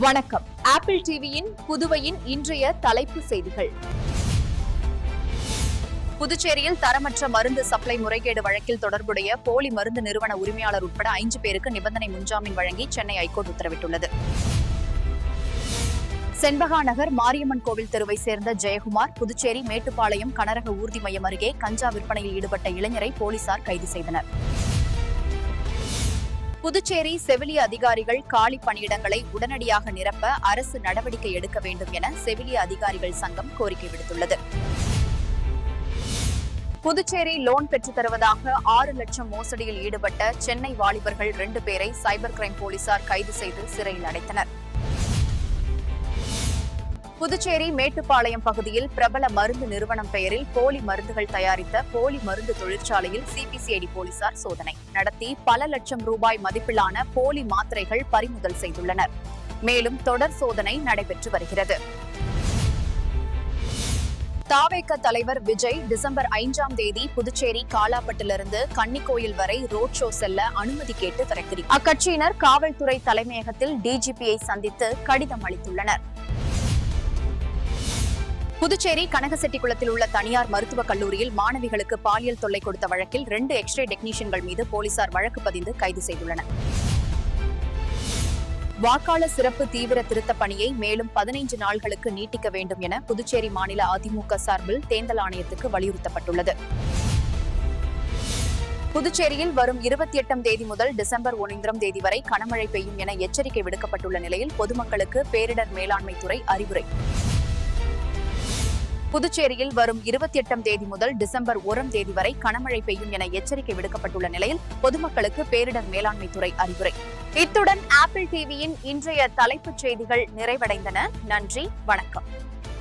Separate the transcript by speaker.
Speaker 1: வணக்கம். ஆப்பிள் டிவியின் புதுவையின் இன்றைய தலைப்பு செய்திகள். புதுச்சேரியில் தரமற்ற மருந்து சப்ளை முறைகேடு வழக்கில் தொடர்புடைய போலி மருந்து நிறுவன உரிமையாளர் உட்பட ஐந்து பேருக்கு நிபந்தனை முன்ஜாமீன் வழங்கி சென்னை ஐகோர்ட் உத்தரவிட்டுள்ளது. செண்பகா நகர் மாரியம்மன் கோவில் தெருவை சேர்ந்த ஜெயக்குமார் புதுச்சேரி மேட்டுப்பாளையம் கனரக ஊர்தி மையம் அருகே கஞ்சா விற்பனையில் ஈடுபட்ட இளைஞரை போலீசார் கைது செய்தனர். புதுச்சேரி செவிலிய அதிகாரிகள் காலி பணியிடங்களை உடனடியாக நிரப்ப அரசு நடவடிக்கை எடுக்க வேண்டும் என செவிலிய அதிகாரிகள் சங்கம் கோரிக்கை விடுத்துள்ளது. புதுச்சேரி லோன் பெற்றுத் தருவதாக ஆறு லட்சம் மோசடியில் ஈடுபட்ட சென்னை வாலிபர்கள் இரண்டு பேரை சைபர் கிரைம் போலீசார் கைது செய்து சிறையில் அடைத்தனர். புதுச்சேரி மேட்டுப்பாளையம் பகுதியில் பிரபல மருந்து நிறுவனம் பெயரில் போலி மருந்துகள் தயாரித்த போலி மருந்து தொழிற்சாலையில் சிபிசிஐடி போலீசார் சோதனை. நடத்தி பல லட்சம் ரூபாய் மதிப்பிலான போலி மாத்திரைகள் பறிமுதல் செய்துள்ளனர். மேலும் தொடர் சோதனை நடைபெற்று வருகிறது. தாவேக தலைவர் விஜய் டிசம்பர் ஐந்தாம் தேதி புதுச்சேரி காலாப்பட்டிலிருந்து கன்னிக்கோயில் வரை ரோட் ஷோ செல்ல அனுமதி கேட்டு திறக்கிறார் அக்கட்சியினர் காவல்துறை தலைமையகத்தில் டிஜிபியை சந்தித்து கடிதம் அளித்துள்ளனர். புதுச்சேரி கனகசெட்டிக்குளத்தில் உள்ள தனியார் மருத்துவக் கல்லூரியில் மாணவிகளுக்கு பாலியல் தொல்லை கொடுத்த வழக்கில் இரண்டு எக்ஸ்ரே டெக்னீஷியன்கள் மீது போலீசார் வழக்கு பதிந்து கைது செய்துள்ளனர். வாக்காளர் சிறப்பு தீவிர திருத்தப் பணியை மேலும் பதினைந்து நாள்களுக்கு நீட்டிக்க வேண்டும் என புதுச்சேரி மாநில அதிமுக சார்பில் தேர்தல் ஆணையத்துக்கு வலியுறுத்தப்பட்டுள்ளது. புதுச்சேரியில் வரும் இருபத்தி எட்டாம் தேதி முதல் டிசம்பர் ஒன்றாம் தேதி வரை கனமழை பெய்யும் என எச்சரிக்கை விடுக்கப்பட்டுள்ள நிலையில் பொதுமக்களுக்கு பேரிடர் மேலாண்மை துறை அறிவுரை. புதுச்சேரியில் வரும் இருபத்தி எட்டாம் தேதி முதல் டிசம்பர் ஓராம் தேதி வரை கனமழை பெய்யும் என எச்சரிக்கை விடுக்கப்பட்டுள்ள நிலையில் பொதுமக்களுக்கு பேரிடர் மேலாண்மை துறை அறிவுரை. இத்துடன் ஆப்பிள் டிவியின் இன்றைய தலைப்புச் செய்திகள் நிறைவடைந்தன. நன்றி வணக்கம்.